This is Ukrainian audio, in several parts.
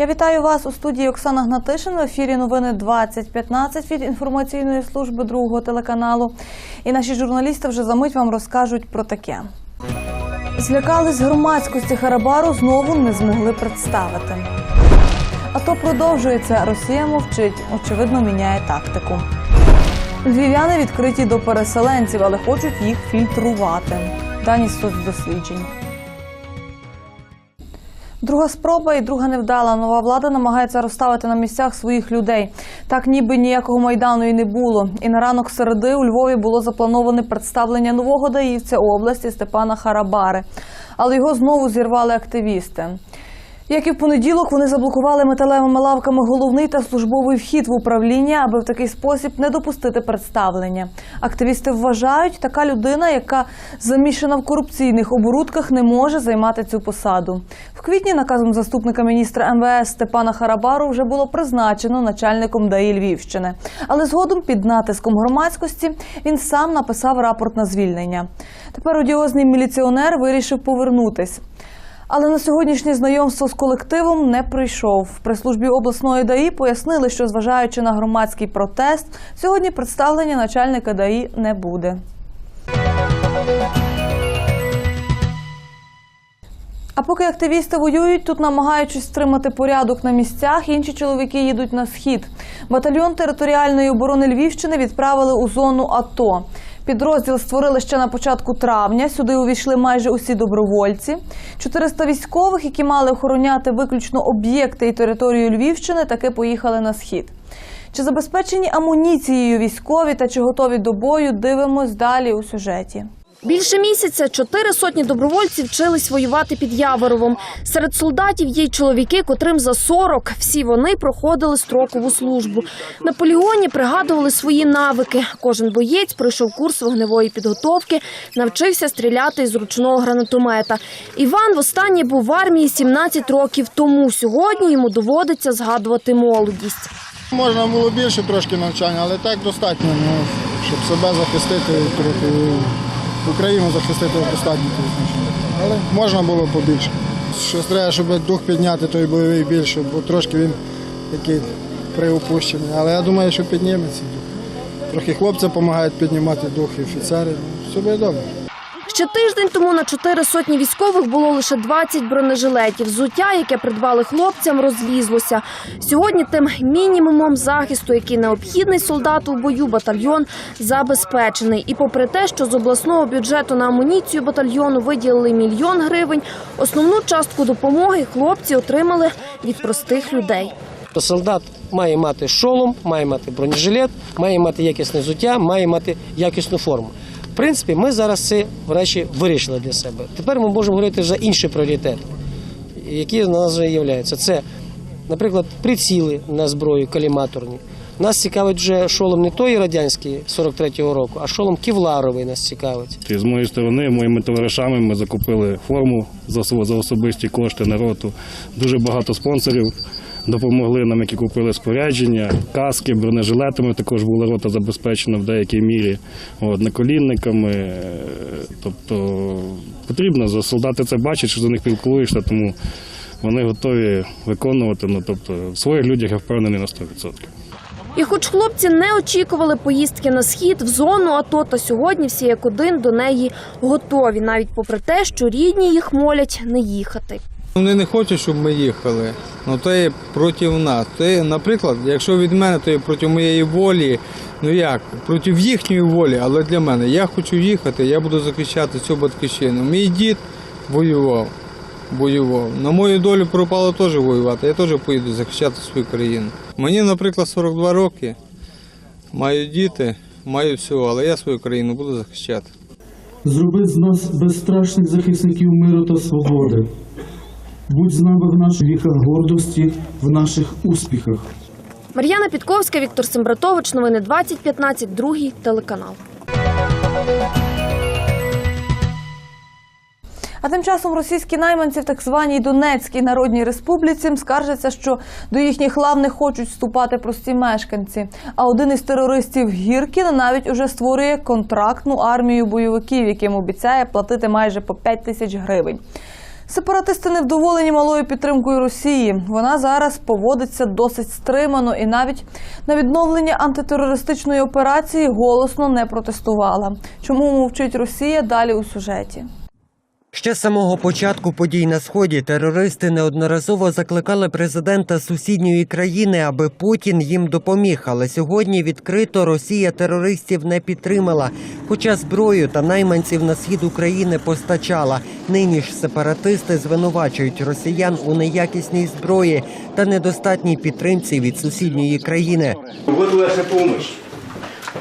Я вітаю вас у студії Оксана Гнатишин. В ефірі новини 2015 від інформаційної служби другого телеканалу. І наші журналісти вже за мить вам розкажуть про таке. Злякались громадськості Харабару, знову не змогли представити. АТО продовжується. Росія мовчить, очевидно, міняє тактику. Львів'яни відкриті до переселенців, але хочуть їх фільтрувати. Дані соцдосліджень. Друга спроба і друга невдала. Нова влада намагається розставити на місцях своїх людей. Так ніби ніякого майдану і не було. І на ранок середи у Львові було заплановане представлення нового даївця області Степана Харабари. Але його знову зірвали активісти. Як і в понеділок, вони заблокували металевими лавками головний та службовий вхід в управління, аби в такий спосіб не допустити представлення. Активісти вважають, така людина, яка замішана в корупційних оборудках, не може займати цю посаду. В квітні наказом заступника міністра МВС Степана Харабару вже було призначено начальником ДАІ Львівщини. Але згодом під натиском громадськості він сам написав рапорт на звільнення. Тепер одіозний міліціонер вирішив повернутись. Але на сьогоднішнє знайомство з колективом не прийшов. В прес-службі обласної ДАІ пояснили, що зважаючи на громадський протест, сьогодні представлення начальника ДАІ не буде. А поки активісти воюють, тут намагаючись стримати порядок на місцях, інші чоловіки їдуть на схід. Батальйон територіальної оборони Львівщини відправили у зону АТО. Підрозділ створили ще на початку травня. Сюди увійшли майже усі добровольці. 400 військових, які мали охороняти виключно об'єкти і територію Львівщини, таки поїхали на схід. Чи забезпечені амуніцією військові та чи готові до бою? Дивимось далі у сюжеті. Більше місяця чотири сотні добровольців вчились воювати під Яворовом. Серед солдатів є й чоловіки, котрим за 40. Всі вони проходили строкову службу. На полігоні пригадували свої навики. Кожен боєць пройшов курс вогневої підготовки, навчився стріляти із ручного гранатомета. Іван востаннє був в армії 17 років тому. Сьогодні йому доводиться згадувати молодість. Можна було більше трошки навчання, але так достатньо, ну, щоб себе захистити, трохи Україну захистити достатньо. Але можна було побільше. Щось треба, щоб дух підняти той бойовий більше, бо трошки він такий приупущений. Але я думаю, що підніметься дух. Трохи хлопці допомагають піднімати дух і офіцери. Все буде добре. Ще тиждень тому на чотири сотні військових було лише 20 бронежилетів. Взуття, яке придбали хлопцям, розлізлося. Сьогодні тим мінімумом захисту, який необхідний солдату в бою, батальйон забезпечений. І попри те, що з обласного бюджету на амуніцію батальйону виділили мільйон гривень, основну частку допомоги хлопці отримали від простих людей. Солдат має мати шолом, має мати бронежилет, має мати якісне взуття, має мати якісну форму. Принципі, ми зараз ці речі вирішили для себе. Тепер ми можемо говорити за інший пріоритет, які в нас вже являються. Це, наприклад, приціли на зброю, каліматорні. Нас цікавить вже шолом не той радянський 43-го року, а шолом кевларовий нас цікавить. З моєї сторони, моїми товаришами ми закупили форму за особисті кошти народу. Дуже багато спонсорів допомогли нам, які купили спорядження, каски, бронежилетами. Також була рота забезпечена в деякій мірі, от, наколінниками. Е, Тобто потрібно, за- солдати це бачать, що за них пілкуєшся, тому вони готові виконувати. Ну, тобто, в своїх людях я впевнений на 100%. І хоч хлопці не очікували поїздки на схід в зону АТО, та сьогодні всі як один до неї готові, навіть попри те, що рідні їх молять не їхати. Вони не хочуть, щоб ми їхали. Ну то є проти нас. То є, наприклад, якщо від мене, то є проти моєї волі. Ну як, проти їхньої волі, але для мене. Я хочу їхати, я буду захищати цю батьківщину. Мій дід воював. Воював. На мою долю пропало теж воювати. Я теж поїду захищати свою країну. Мені, наприклад, 42 роки. Маю діти, маю все, але я свою країну буду захищати. Зроби з нас безстрашних захисників миру та свободи. Будь з нами в наших віках гордості, в наших успіхах. Мар'яна Підковська, Віктор Сембратович. Новини 2015, другий телеканал. А тим часом російські найманці в так званій Донецькій Народній Республіці скаржаться, що до їхніх лав не хочуть вступати прості мешканці. А один із терористів Гіркін навіть уже створює контрактну армію бойовиків, яким обіцяє платити майже по 5 тисяч гривень. Сепаратисти невдоволені малою підтримкою Росії. Вона зараз поводиться досить стримано і навіть на відновлення антитерористичної операції голосно не протестувала. Чому мовчить Росія? Далі у сюжеті. Ще з самого початку подій на сході терористи неодноразово закликали президента сусідньої країни, аби Путін їм допоміг. Але сьогодні відкрито Росія терористів не підтримала, хоча зброю та найманців на схід України постачала. Нині ж сепаратисти звинувачують росіян у неякісній зброї та недостатній підтримці від сусідньої країни. Вот ваша помощь.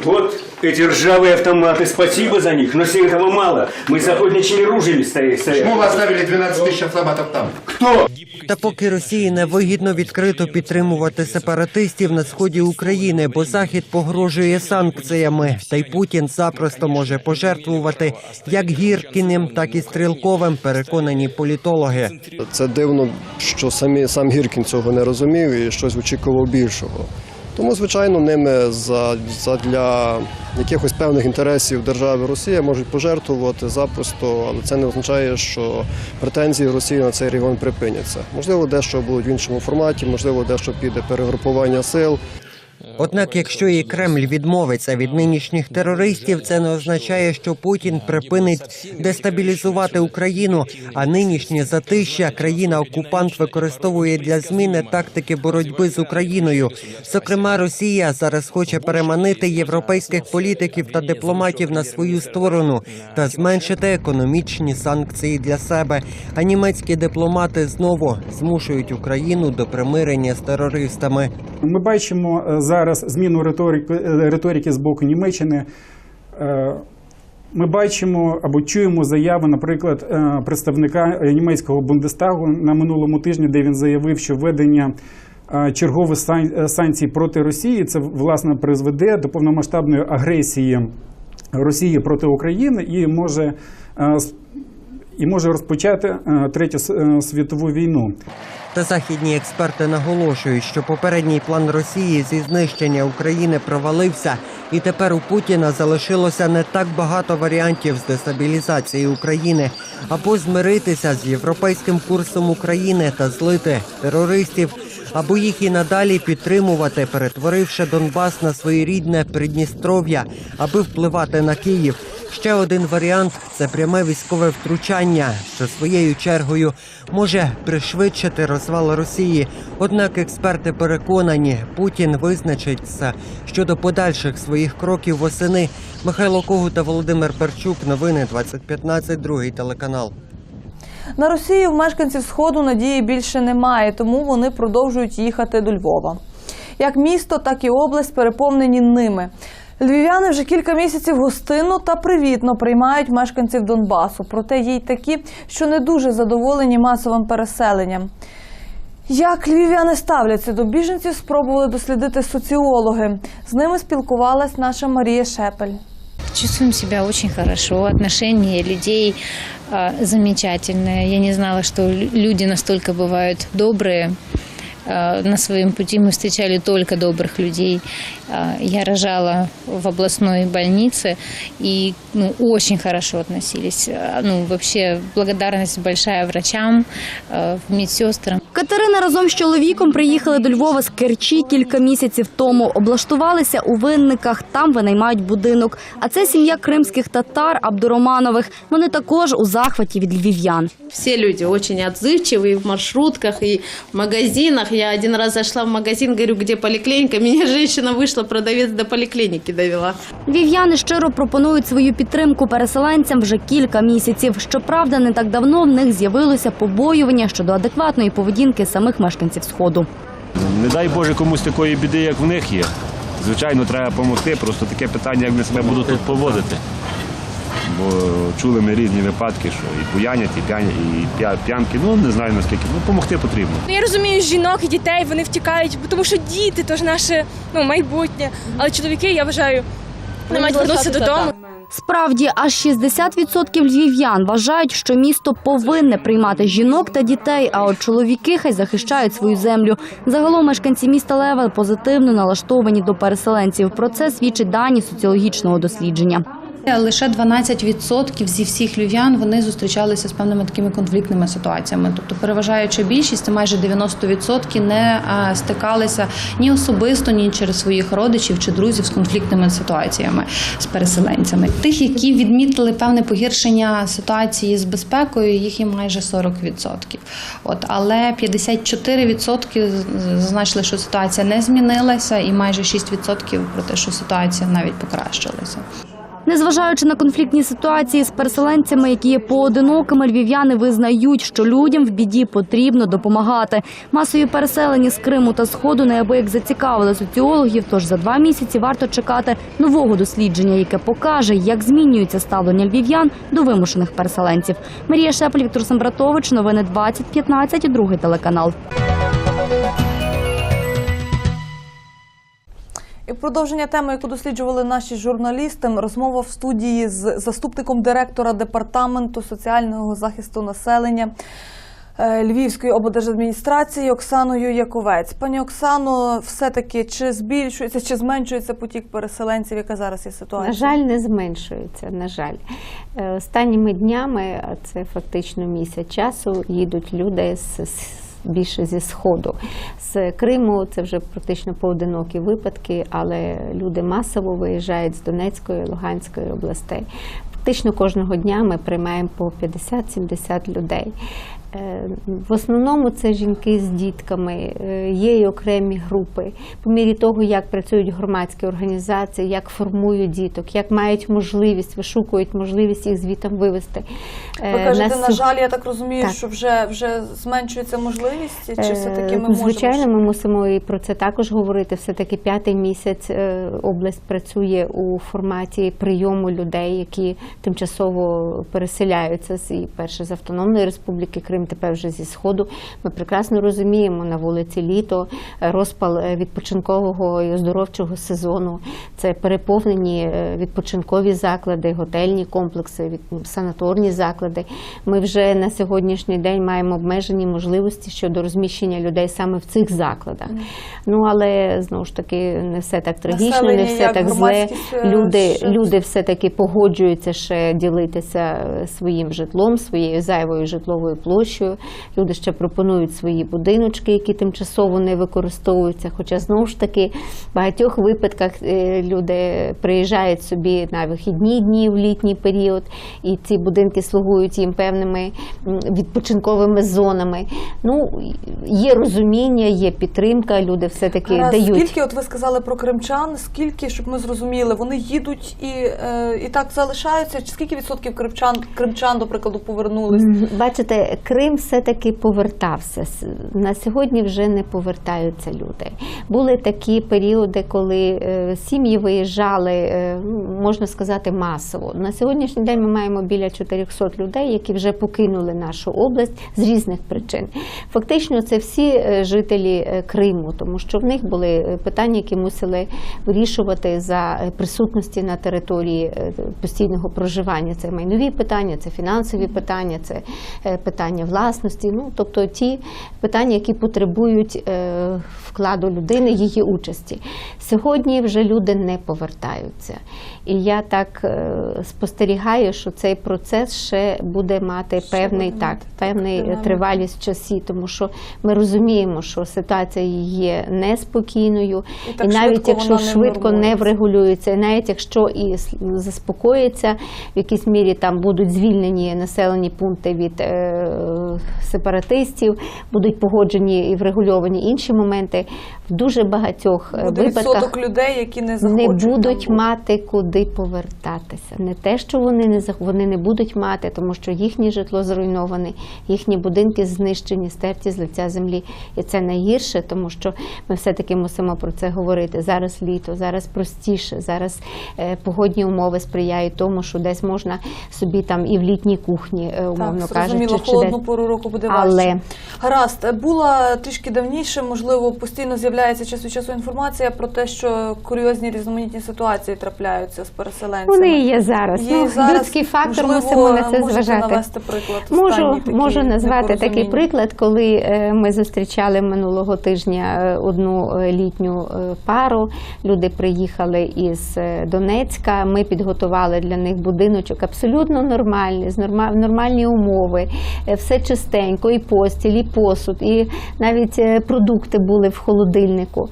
Вот эти ржавые автоматы, спасибо за них, но все этого мало. Мы с охотничьими ружьями стоим. Почему вы оставили 12 тысяч автоматов там? Кто? Та поки Росії не вигідно відкрито підтримувати сепаратистів на сході України, бо Захід погрожує санкціями, та й Путін запросто може пожертвувати як Гіркіним, так і Стрілковим, переконані політологи. Це дивно, що самі сам Гіркін цього не розумів і щось очікував більшого. Тому, звичайно, ними за, для якихось певних інтересів держави Росія можуть пожертвувати запросто, але це не означає, що претензії Росії на цей регіон припиняться. Можливо, дещо будуть в іншому форматі, можливо, дещо піде перегрупування сил. Однак, якщо і Кремль відмовиться від нинішніх терористів, це не означає, що Путін припинить дестабілізувати Україну. А нинішнє затища країна-окупант використовує для зміни тактики боротьби з Україною. Зокрема, Росія зараз хоче переманити європейських політиків та дипломатів на свою сторону та зменшити економічні санкції для себе. А німецькі дипломати знову змушують Україну до примирення з терористами. Ми бачимо е, зараз зміну риторики, е, риторики з боку Німеччини. Е, Ми бачимо або чуємо заяви, наприклад, представника німецького Бундестагу на минулому тижні, де він заявив, що введення чергових санкцій проти Росії це власне призведе до повномасштабної агресії Росії проти України і може, і може розпочати е, третю е, світову війну. Та західні експерти наголошують, що попередній план Росії зі знищення України провалився, і тепер у Путіна залишилося не так багато варіантів з дестабілізації України або змиритися з європейським курсом України та злити терористів, або їх і надалі підтримувати, перетворивши Донбас на своєрідне Придністров'я, аби впливати на Київ. Ще один варіант це пряме військове втручання, що своєю чергою може пришвидшити розвал Росії. Однак експерти переконані, Путін визначиться щодо подальших своїх кроків восени. Михайло Когут та Володимир Перчук. Новини 2015, другий телеканал. На Росію в мешканців Сходу надії більше немає, тому вони продовжують їхати до Львова. Як місто, так і область переповнені ними. Львів'яни вже кілька місяців гостинно та привітно приймають мешканців Донбасу. Проте є й такі, що не дуже задоволені масовим переселенням. Як львів'яни ставляться до біженців, спробували дослідити соціологи. З ними спілкувалась наша Марія Шепель. Чувствуем себя очень хорошо. Отношения людей э, замечательные. Я не знала, что лю- люди настолько бывают добрые. Э, на своем пути мы встречали только добрых людей. Э, я рожала в областной больнице и ну, очень хорошо относились. Э, ну, вообще благодарность большая врачам, э, медсестрам. Катерина разом з чоловіком приїхали до Львова з Керчі кілька місяців тому. Облаштувалися у винниках, там винаймають будинок. А це сім'я кримських татар Абдуроманових. Вони також у захваті від львів'ян. Все люди очень отзывчивые в маршрутках и в магазинах. Я один раз зашла в магазин, говорю, где поликлиника. Меня женщина вышла, продавец до поликлиники довела. Львів'яни щиро пропонують свою підтримку переселенцям вже кілька місяців. Щоправда, не так давно в них з'явилося побоювання щодо адекватної поведінки самих мешканців сходу. Не дай Боже комусь такої біди, як в них є. Звичайно, треба допомогти. Просто таке питання, як вони себе будуть тут поводити. Бо чули ми різні випадки, що і буянять, і п'яні, і п'янки. Ну не знаю наскільки. Ну, допомогти потрібно. Ну, я розумію жінок і дітей, вони втікають, бо тому що діти то ж наше ну, майбутнє. Але чоловіки, я вважаю, не мають вернутися додому. Справді, аж 60% львів'ян вважають, що місто повинне приймати жінок та дітей, а от чоловіки хай захищають свою землю. Загалом мешканці міста Лева позитивно налаштовані до переселенців. Про це свідчить дані соціологічного дослідження. Лише 12% зі всіх львів'ян вони зустрічалися з певними такими конфліктними ситуаціями. Тобто, переважаюча більшість, майже 90% не стикалися ні особисто, ні через своїх родичів чи друзів з конфліктними ситуаціями з переселенцями. Тих, які відмітили певне погіршення ситуації з безпекою, їх є майже 40%. От але 54% зазначили, що ситуація не змінилася, і майже 6% про те, що ситуація навіть покращилася. Незважаючи на конфліктні ситуації з переселенцями, які є поодинокими, львів'яни визнають, що людям в біді потрібно допомагати. Масові переселені з Криму та Сходу неабияк зацікавили соціологів. Тож за два місяці варто чекати нового дослідження, яке покаже, як змінюється ставлення львів'ян до вимушених переселенців. Марія Шепель, Віктор Самбратович, новини 2015, другий телеканал. І продовження теми, яку досліджували наші журналісти, розмова в студії з заступником директора департаменту соціального захисту населення е, Львівської облдержадміністрації Оксаною Яковець. Пані Оксано, все-таки чи збільшується, чи зменшується потік переселенців, яка зараз є ситуація? На жаль, не зменшується. На жаль, Е, останніми днями, це фактично місяць часу, їдуть люди з. Більше зі сходу з Криму це вже практично поодинокі випадки, але люди масово виїжджають з Донецької, Луганської областей. Фактично кожного дня ми приймаємо по 50-70 людей. Е, В основному це жінки з дітками, е, є і окремі групи. По мірі того, як працюють громадські організації, як формують діток, як мають можливість, вишукують можливість їх звітом вивезти. Ви Е, кажете, на на жаль, я так розумію, Так. що вже вже зменшується можливість, чи все таки ми можемо? Звичайно, ми мусимо і про це також говорити. Все таки п'ятий місяць область працює у форматі прийому людей, які тимчасово переселяються з і перше з автономної республіки Крим, тепер вже зі сходу. Ми прекрасно розуміємо на вулиці літо е, розпал е, відпочинкового і оздоровчого сезону. Це переповнені е, відпочинкові заклади, готельні комплекси, санаторні заклади. Ми вже на сьогоднішній день маємо обмежені можливості щодо розміщення людей саме в цих закладах. Ну але знову ж таки не все так трагічно, Населення не все так зле. Люди, люди все таки погоджуються ще ділитися своїм житлом, своєю зайвою житловою площею. Люди ще пропонують свої будиночки, які тимчасово не використовуються. Хоча знову ж таки в багатьох випадках е, люди приїжджають собі на вихідні дні в літній період, і ці будинки слугують їм певними відпочинковими зонами. Ну є розуміння, є підтримка. Люди все таки дають. Скільки, от ви сказали про кримчан, скільки, щоб ми зрозуміли, вони їдуть і, е, і так залишаються? Чи скільки відсотків кримчан, кримчан, до прикладу, повернулись? Бачите, Крим все-таки повертався. На сьогодні вже не повертаються люди. Були такі періоди, коли е, сім'ї виїжджали, е, можна сказати, масово. На сьогоднішній день ми маємо біля 400 людей, які вже покинули нашу область з різних причин. Фактично, це всі е, жителі Криму, тому що в них були питання, які мусили вирішувати за присутності на території постійного проживання. Це майнові питання, це фінансові питання, це питання власності. Ну тобто ті питання, які потребують е, вкладу людини, її участі. Сьогодні вже люди не повертаються. І я так е, спостерігаю, що цей процес ще буде мати певний буде так, мати певний тривалість часі, тому що ми розуміємо, що ситуація є неспокійною, І і, навіть якщо не швидко не врегулюється. і навіть якщо і заспокоїться, в якійсь мірі там будуть звільнені населені пункти від е, сепаратистів, будуть погоджені і врегульовані інші моменти. В дуже багатьох е, Буде випадках людей, які не не будуть мати куди повертатися. Не те, що вони не вони не будуть мати, тому що їхнє житло зруйноване, їхні будинки знищені, стерті з лиця землі. І це найгірше, тому що ми все-таки мусимо про це говорити. Зараз літо, зараз простіше, зараз е, погодні умови сприяють тому, що десь можна собі там і в літній кухні, е, умовно так, кажучи, чи холодну десь. пору року буде Але- важче. Гаразд, була трішки давніше, можливо, постійно з'являється час від часу інформація про те, що курйозні різноманітні ситуації трапляються з переселенцями. Вони є зараз. Є ну, зараз. Людський фактор Можливо, мусимо на це зважати. навести приклад Можу, можу назвати такий приклад, коли е, ми зустрічали минулого тижня е, одну е, літню пару. Люди приїхали із Донецька. Ми підготували для них будиночок абсолютно нормальний, з норма- нормальні умови, все чистенько, і постіль, і посуд, і навіть продукти були в холодильнику.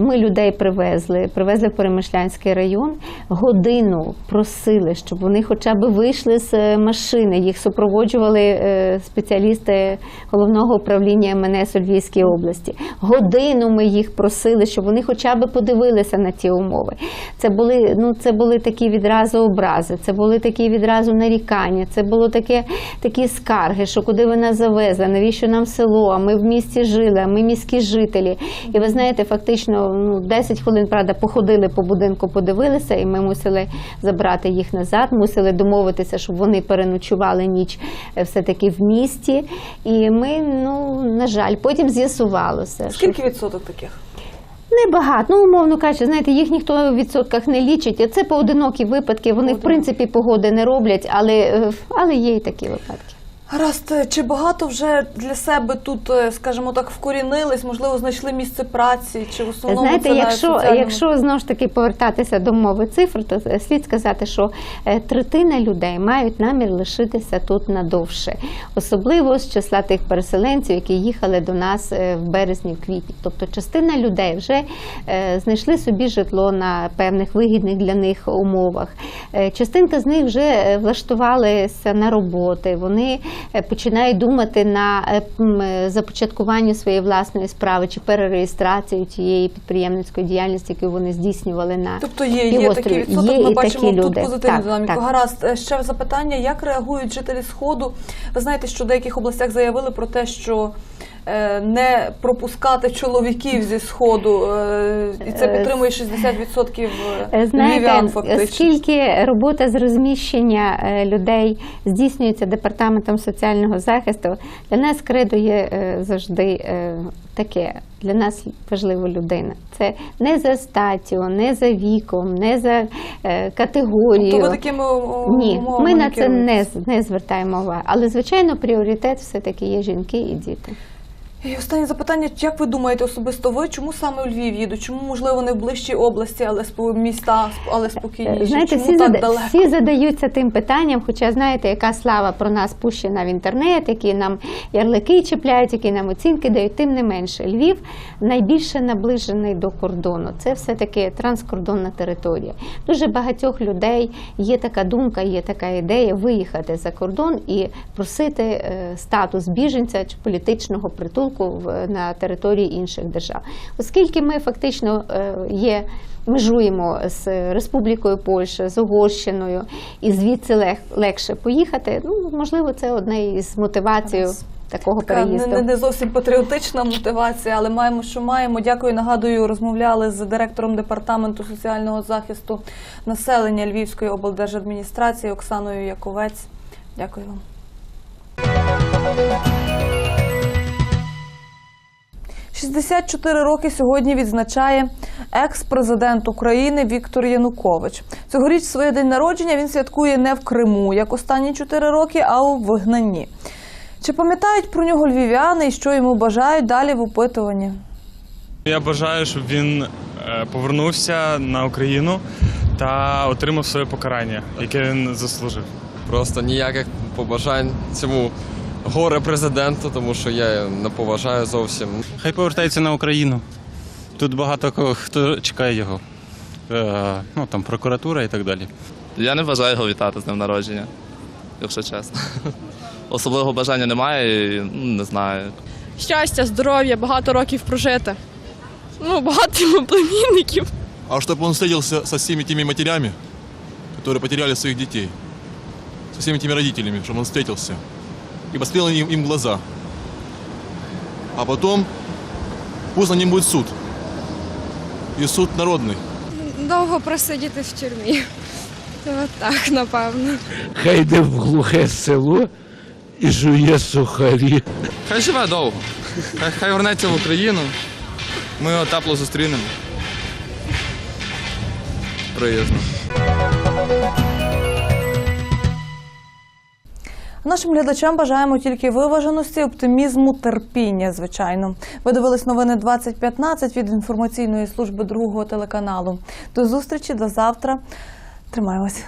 Ми людей привезли, привезли в Перемишлянський район. Годину просили, щоб вони хоча б вийшли з е, машини. Їх супроводжували е, спеціалісти головного управління МНС у Львівській області. Годину ми їх просили, щоб вони хоча б подивилися на ті умови. Це були, ну, це були такі відразу образи, це були такі відразу нарікання, це було таке, такі скарги, що куди ви нас завезли, навіщо нам село, а ми в місті жили, а ми міські жителі. І ви знаєте, фактично ну, 10 хвилин, правда, походили по будинку, подивилися, і ми мусили забрати їх назад, мусили домовитися, щоб вони переночували ніч е, все-таки в місті. І ми, ну, на жаль, потім з'ясувалося. що Скільки відсоток таких? Небагато, ну умовно кажучи, знаєте, їх ніхто в відсотках не лічить. Це поодинокі випадки. Вони в принципі погоди не роблять, але, е, але є і такі випадки. Гаразд, е, чи багато вже для себе тут, е, скажімо так, вкорінились, можливо, знайшли місце праці, чи в основному Знаєте, це якщо, соціальному- якщо знову ж таки повертатися до мови цифр, то слід сказати, що е, третина людей мають намір лишитися тут надовше, особливо з числа тих переселенців, які їхали до нас в березні, в квітні. Тобто частина людей вже знайшли собі житло на певних вигідних для них умовах. Частинка з них вже влаштувалися на роботи. Вони е, починають думати на е, е, започаткування своєї власної справи чи перереєстрацію тієї підприємницької діяльності, яку вони здійснювали на Тобто є, є такий відсоток, Є ми і бачимо такі тут люди. позитивну Так, динаміку. так. Гаразд, ще запитання, як реагують жителі Сходу? Ви знаєте, що в деяких областях заявили про те, що не пропускати чоловіків зі Сходу, е, і це Е, підтримує 60% Е, львів'ян фактично. оскільки робота з розміщення е, людей здійснюється департаментом соціального захисту, для нас кредо є е, завжди е, таке. Для нас важлива людина. Це не за статтю, не за віком, не за е, категорією. Тобто ви такими Ні, ми на це не, не звертаємо увагу. Але звичайно, пріоритет все-таки є жінки і діти. І останнє запитання: як ви думаєте особисто ви, чому саме у Львів їдуть? Чому можливо не в ближчій області, але спо- міста, але спокійніші? Знаєте, чому всі, так зада- далеко? всі задаються тим питанням, хоча знаєте, яка слава про нас пущена в інтернет, які нам ярлики чіпляють, які нам оцінки дають, тим не менше. Львів найбільше наближений до кордону. Це все-таки транскордонна територія. Дуже багатьох людей є така думка, є така ідея виїхати за кордон і просити е, статус біженця чи політичного притулку в- на території інших держав. Оскільки ми фактично е, є межуємо з Республікою Польща, з Угорщиною, і звідси лег, легше поїхати. Ну, можливо, це одне із мотивацій такого Така не, переїзду. не, не зовсім патріотична мотивація, але маємо, що маємо. Дякую. Нагадую, розмовляли з директором департаменту соціального захисту населення Львівської облдержадміністрації Оксаною Яковець. Дякую вам. «64 роки сьогодні відзначає екс-президент України Віктор Янукович. Цьогоріч своє день народження він святкує не в Криму, як останні 4 роки, а у вигнанні. Чи пам'ятають про нього львів'яни і що йому бажають далі в опитуванні? Я бажаю, щоб він е, повернувся на Україну та отримав своє покарання, яке він заслужив. Просто ніяких побажань цьому горе президенту, тому що я не поважаю зовсім. Хай повертається на Україну. Тут багато кого хто чекає його. Е, ну там прокуратура і так далі. Я не бажаю його вітати з днем народження, якщо чесно. Особливого бажання немає, і, ну, не знаю. Щастя, здоров'я, багато років прожити. Ну, багато йому племінників. А чтобы он встретился со всеми теми матерями, которые потеряли своих детей, со всеми теми родителями, чтобы он встретился и посмотрел им, им в глаза. А потом пусть на ним будет суд. И суд народный. Довго просидіти в тюрмі. От так, напевно. Хай йде в глухе село і жує сухарі. Хай живе довго. Хай, хай вернеться в Україну. Ми його тепло зустрінемо. Приїзно. Нашим глядачам бажаємо тільки виваженості, оптимізму, терпіння. Звичайно, ви дивились новини 2015 від інформаційної служби другого телеканалу. До зустрічі до завтра. Тримаємось.